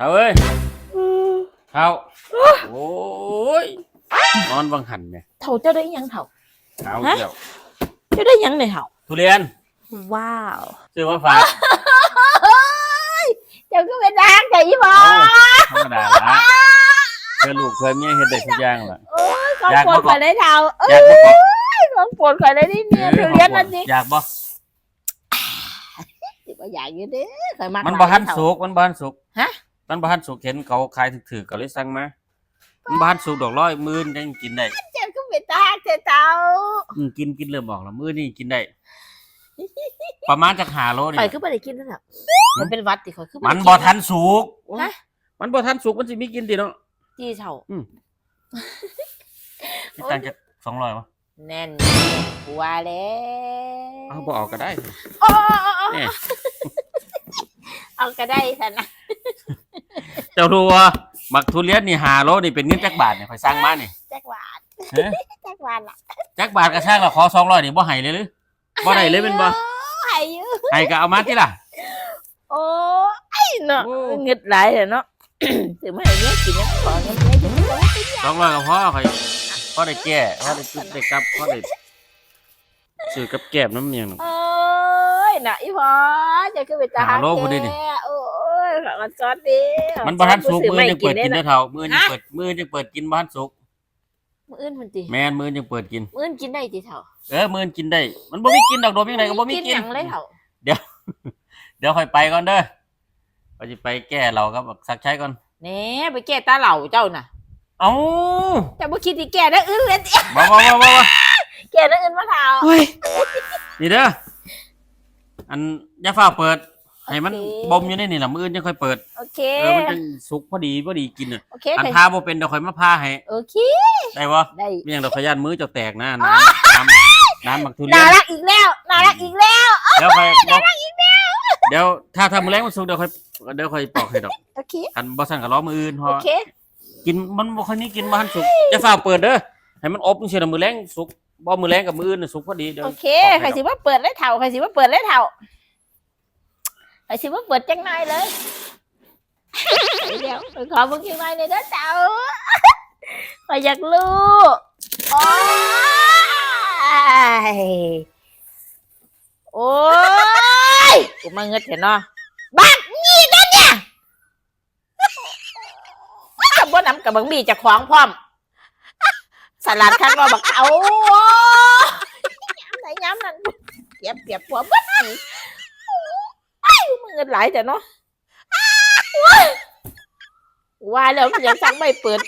เท่าเอ้ยเท่าโอ้ยนอนบังหันเนี่ยเถ่าเจ้าได้ยังเถ่า เท่าฮะ เดียวเจ้าได้ยังเนี่ยเถ่า ทุเรียนว้าวซื้อมาฝากเจ้าก็เป็นนางแต่ยี่บอธรรมดาละเพื่อลูกเพื่อเมียเฮ็ดได้ทุกอย่างล่ะ โอ้ยของอยากโปรมาดก่อนข่อยได้เถ่าเอ้อยยากบ่บอกของโปรดข่อยได้นี่เนี่ยทุเรียนนั่นสิอยากบ่สิบ่อยากอยู่เด้อข่อยมักมันหลายบ่ทันเถ่าสุกมันบ่ทันสุกฮะ มันบ่ทันสุกเห็นเขาขายถือๆก็เลยสั่งมามันบ่ทันสุกดอกร้อยมื้อนี้ยังกินได้เจ้าก็เป็นนางแต่เถ่าอืมกินกินเริ่มออกแล้วมื้อนี้กินได้ ประมาณจัก5โลนี่ข่อยก็ไม่ได้กินแล้วเถ่ามันเป็นหวัดติข่อยคือมันบ่ทันสุกฮะมันบ่ทันสุกมันสิมีกินติเนาะจี้เถ่าคิดตังค์จัก200บ่แน่นกูว่าแล้วเอาบ่ออกก็ได้โอ้โอ้โอ้นี่เอาก็ได้สันนะ เจ้ารู้ว่ามักทุเรียนนี่5โลนี่เป็นเงินจักบาทเนี่ยข่อยสั่งมานี่แจ็คหวานเฮ้ยแจ็คหวานล่ะจักบาทก็ช่างละขอ200นี่บ่ให้เลยหรือบ่ได้เลยเป็นบ่ให้อยู่ให้ก็เอามาติล่ะ โอ้ยเนาะโอ้ เงิดหลายเลยเนาะ ถึงไม่ให้เนี้ยกินเนี่ยขอเงินเนี่ยจะไม่ต้องไปสองร้อยก็พอข่อยพอได้แก้พอได้จุดได้กลับพอได้ซื้อกับแก้มน้ำเมียงโอ้ยน่ะอีพอจะขึ้นไปตาหาโลกพอดีนี่ แกโอ้ยข อกันซอสดิมันบ่ทันสุกซื้มือไม่ยังเปิดกินได้เด้อเท่ามือยังเปิดมือยังเปิดกินบ่ทันสุกมื้ออื่นมันติแม่นมือยังเปิดกิน มื้ออื่นกินได้ติเถ่าเออมือกินได้ มันบ่มีกินดอกโดมยังไงก็บ่มีกินหยังเลยเถ่าเดี๋ยวค่อยไปก่อนเด้อก็สิไปแก้เรากับสักใช้ก่อนแหน่ไปแก้ตาเหล่าเจ้าน่ะเอ้าเจ้าบ่คิดที่แก้ได้อื่นเลยติบ่บ่บ่บ่บ่แก้ได้อื่นมาเถ่าเฮ้ยนี่เด้ออันอย่าฟ้าเปิด ให้มันโอเคบ่มอยู่ในนี่ล่ะมื้ออื่นยังค่อยเปิดโอเค เออมันจะสุกพอดีพอดีกินน่ะโอเคอันไปพาบ่เป็นเดี๋ยวค่อยมาพาให้โอเค ได้บ่ได้เมี่ยงดอกขยันมือเจะแตกนะน้ำน้ำน้ำบักทุเรียน่านรักอีกแล้วน่ารักอีกแล้วเดี๋ยวค่อยเดี๋ยวเดี๋ยวถ้าทำมือแรงมันสุกเดี๋ยวค่อยเดี๋ยวค่อยปอกให้ดอกโอเคอันบ่สั่งกับล้อมืออื่นเพโอราะเคกินมันบ่ค่อยนี้กินบ่ทันสุกจะฝ้าเปิดเด้อให้มันอบจังซี่น่ะมือแรงสุกบ่มือแรงกับมืออื่นน่ะสุกพอดีเดี๋ยวโอเคใครสิว่าเปิดเลยเท่าใครสิว่าเปิดเลยเท่า ใครสิว่าเปิดจังหน่อยเลยเดี๋ยวขอมึงจังหน่อยเลยนะเท่าขออยากรู้โอ้ยโอ้ยกูมาเงิดเห็นเนาะบ้านี่นั่นเนี่ยกับบ่น้ำกับบังบีจะขวางพร้อมสลัดข้างนอกบักเอาย้ำไหนย้ำนั่นเปียบเปียบหัวบัดนี่ไอ้มึง เงินหลายแต่เนาะว่าแล้วมันยังสั่งไม่เปิด